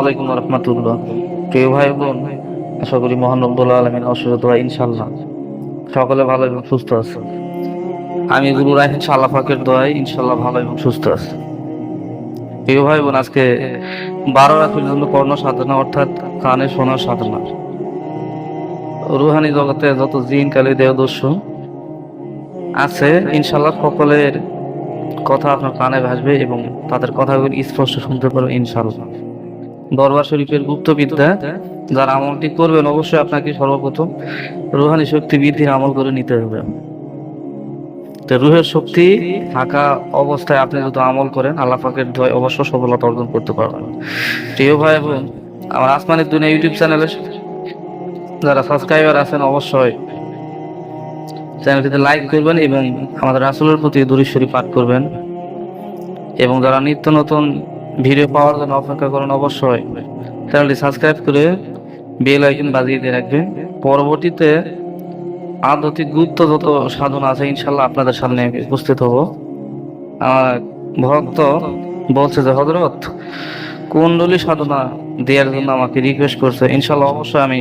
আলাইকুম রহমতুল্লাহ। প্রিয় ভাই বোন, আশা করি আলমিন ইনশাল্লাহ সকলে ভালো এবং সুস্থ আছে। আমি গুরু রাহেন পাকের দোয়াই ইনশাল্লাহ ভালো এবং সুস্থ আছে। প্রিয় ভাই বোন, আজকে বারো কর্ণ সাধনা, অর্থাৎ কানে শোনার সাধনা। রুহানি জগতে যত জিন, কালি দেহদস্যু আছে ইনশাল্লাহ সকলের কথা আপনার কানে ভাসবে এবং তাদের কথাগুলি স্পষ্ট শুনতে পারবে ইনশাল্লাহ দরবার শরীফের গুপ্ত বিদ্যা, যারা আমলটি করবেন, অবশ্যই আপনাকে সর্বপ্রথম রুহানি শক্তি বৃদ্ধির আমল করে নিতে হবে। তো রুহের শক্তি থাকা অবস্থায় আপনি যদি আমল করেন, আল্লাহ পাকের দয় অবশ্য সফলতা অর্জন করতে পারবেন। প্রিয় ভাই বোন, আমার আসমানের দুনিয়া ইউটিউব চ্যানেলে যারা সাবস্ক্রাইবার আছেন, অবশ্যই চ্যানেলটিতে লাইক করবেন এবং আমাদের রাসুলের প্রতি দূরেশ্বরী পাঠ করবেন। এবং যারা নিত্য নতুন ভিডিও পাওয়ার জন্য অপেক্ষা করুন অবশ্যই। চ্যানেলটি সাবস্ক্রাইব করে বেল আইকন বাজিয়ে দিয়ে রাখবেন। পরবর্তীতে আধ্যাত্মিক গুরুত্ব যত সাধনা আছে ইনশাল্লাহ আপনাদের সামনে উপস্থিত হব। আমার ভক্ত বলছে যে হজরত কুণ্ডলী সাধনা দেওয়ার জন্য আমাকে রিকোয়েস্ট করছে। ইনশাল্লাহ অবশ্যই আমি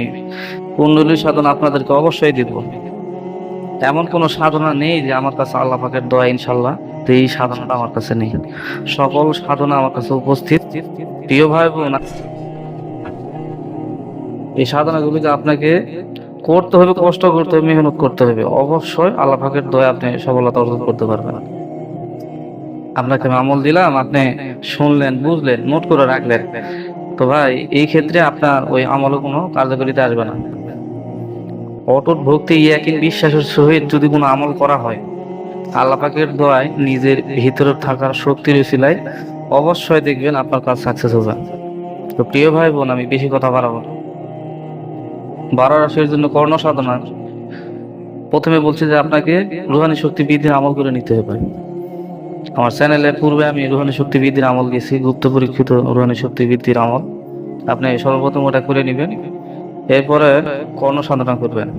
কুণ্ডলী সাধনা আপনাদেরকে অবশ্যই দিব। এমন কোনো সাধনা নেই যে আমার কাছে আল্লাহ পাকের দয়া ইনশাল্লাহ এই সাধনাটা আমার কাছে নেই। সকল সাধনা আমার কাছে উপস্থিত। প্রিয় ভাই বোন এই সাধনাগুলিকে আপনাকে করতে হবে, কষ্ট করতে হবে, মেহনত করতে হবে। অবশ্যই আল্লাহ পাকের দয়া আপনি সফলতা অর্জন করতে পারবেন। আপনাকে আমি আমল দিলাম, আপনি শুনলেন, বুঝলেন, নোট করে রাখলেন। তো ভাই, এই ক্ষেত্রে আপনার ওই আমলও কোনো কার্যকরিতা আসবে না। অটুট ভক্তি, ইয়াকিন বিশ্বাসের সহিত যদি কোনো আমল করা হয় আল্লাহ পাকের দোয়ায় নিজের ভিতরে থাকার শক্তির উসিলায় অবশ্যই দেখবেন আপনার কাজ সাকসেস হবে তো প্রিয় ভাই বোন, আমি বেশি কথা বাড়াবো বারো রাশির জন্য কর্ণ সাধনা প্রথমে বলছি যে আপনাকে রুহানি শক্তি বৃদ্ধির আমল করে নিতে হবে। আমার চ্যানেলে পূর্বে আমি রুহানি শক্তি বৃদ্ধির আমল গেছি গুপ্ত পরীক্ষিত রুহানি শক্তি বৃদ্ধির আমল। আপনি সর্বপ্রথম ওটা করে নেবেন। এরপরে কর্ণ সাধনা করবেন।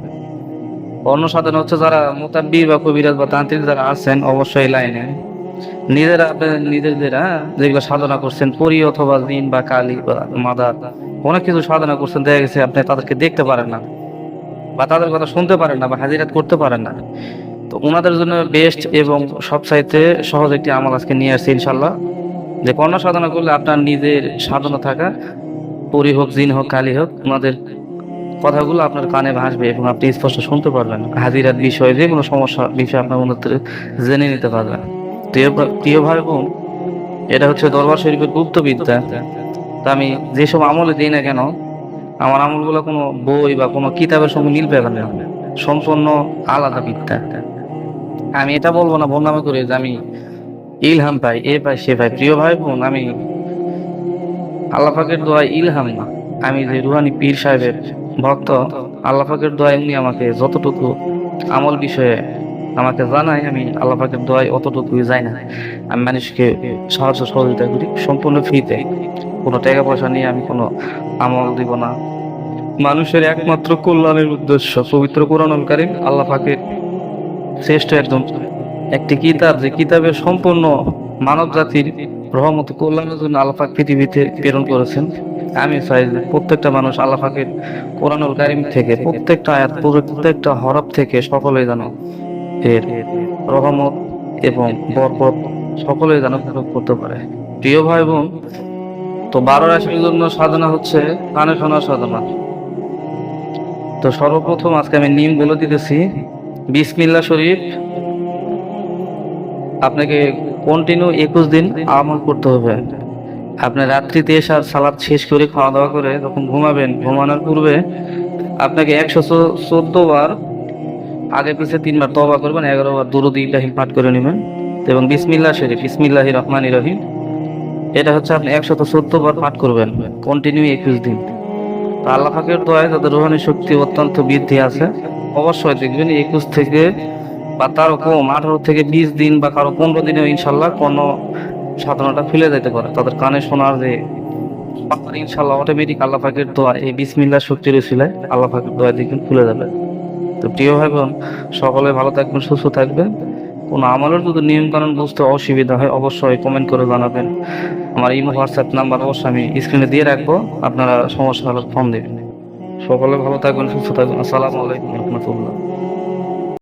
কর্ণ সাধনা হচ্ছে যারা মোতাব্বি বা কবিরাজ বা তান্ত্রিক যারা আছেন অবশ্যই লাইনে। নিজেরা নিজেদের হ্যাঁ, যেগুলো সাধনা করছেন পরি অথবা জিন বা কালী বা মাদার অনেক কিছু সাধনা করছেন দেখা গেছে আপনি তাদেরকে দেখতে পারেন না বা তাদের কথা শুনতে পারেন না বা হাজিরাত করতে পারেন না। তো ওনাদের জন্য বেস্ট এবং সব সবচাইতে সহজ একটি আমল আজকে নিয়ে আসছে ইনশাল্লাহ যে কর্ণ সাধনা করলে আপনার নিজের সাধনা থাকা পরি হোক জিন হোক কালী হোক ওনাদের কথাগুলো আপনার কানে ভাসবে এবং আপনি স্পষ্ট শুনতে পারবেন। হাজিরাত বিষয়ে যে কোনো সমস্যা বিষয়ে আপনার উন্নত জেনে নিতে পারবেন। প্রিয় ভাই বোন, এটা হচ্ছে দরবার শরীফের গুপ্ত বিদ্যা। তা আমি যেসব আমলে দিই না কেন, আমার আমলগুলো কোনো বই বা কোনো কিতাবের সঙ্গে মিল পাবে না। সম্পূর্ণ আলাদা বিদ্যা। আমি এটা বলব না বলনামে করে যে আমি ইলহাম পাই, এ পাই, সে পাই। প্রিয় ভাই বোন, আমি আল্লাহ পাকের দোয়া ইলহাম না। আমি যে রুহানি পীর সাহেবের ভক্ত, আল্লাহ পাকের দোয়া এমনি আমাকে যতটুকু আমল বিষয়ে আমাকে জানায়, আমি আল্লাহ পাকের দোয়ায় অতটুকুই যাই না। আমি মানুষকে সাহায্য সহযোগিতা করি, সম্পূর্ণ ফ্রিতে। কোনো টাকা পয়সা নিয়ে আমি কোনো আমল দিব না। মানুষের একমাত্র কল্যাণের উদ্দেশ্য পবিত্র কোরআনুল কারিম, আল্লাহ শ্রেষ্ঠ একজন একটি কিতাব, যে কিতাবের সম্পূর্ণ মানব জাতির রহমত, কল্যাণের জন্য আল্লাহ পৃথিবীতে প্রেরণ করেছেন। আমি চাই প্রত্যেকটা মানুষ আল্লাহ পাকের কোরআনুল কারিম থেকে, প্রত্যেকটা আয়াত, প্রত্যেকটা হরফ থেকে সকলে যেন এর রহমত এবং বরকত সকলেই যেন প্রয়োগ করতে পারে। প্রিয় ভাই বোন, তো বারো রাশির জন্য সাধনা হচ্ছে কানে শোনার সাধনা। তো সর্বপ্রথম আজকে আমি নিম বলে দিতেছি, বিসমিল্লা শরীফ আপনাকে কন্টিনিউ একুশ দিন আমল করতে হবে। আপনি রাত্রিতে এসে সালাদ শেষ করে খাওয়া দাওয়া করে যখন ঘুমাবেন, ঘুমানোর পূর্বে আপনাকে একশো চোদ্দ বার আগে পিছিয়ে তিনবার তবা করবেন, এগারো বার দুরুদ ইলাহিম পাঠ করে নেবেন এবং বিসমিল্লাহ শরীফ, বিসমিল্লাহ রহমান রহিম। এটা হচ্ছে আপনি একশত চোদ্দ বার পাঠ করবেন কন্টিনিউ একুশ দিন। আল্লাহ পাকের দোয়ায় তাদের রোহানি শক্তি অত্যন্ত বৃদ্ধি আছে, অবশ্যই দেখবেন একুশ থেকে বা তারও কম আঠারো থেকে বিশ দিন বা কারও পনেরো দিনে ইনশাল্লাহ কোনো সাধনাটা ফেলে যেতে পারে। তাদের কানে শোনার যে ইনশাল্লাহ অটোমেটিক আল্লাহ পাকের দোয়া, এই বিসমিল্লাহ শক্তির উসিলায় আল্লাহ পাকের দোয়া দেখবেন খুলে যাবে। তো প্রিয় ভাই বোন সকলে ভালো থাকবেন, সুস্থ থাকবেন। কোনো আমলের যদি নিয়মকানুন বুঝতে অসুবিধা হয়, অবশ্যই কমেন্ট করে জানাবেন। আমার ইমো হোয়াটসঅ্যাপ নাম্বার অবশ্যই আমি স্ক্রিনে দিয়ে রাখব। আপনারা সমস্যা হলে ফোন দেবেন। সকলে ভালো থাকবেন, সুস্থ থাকবেন। আসসালামু আলাইকুম রহমতুল্লাহ।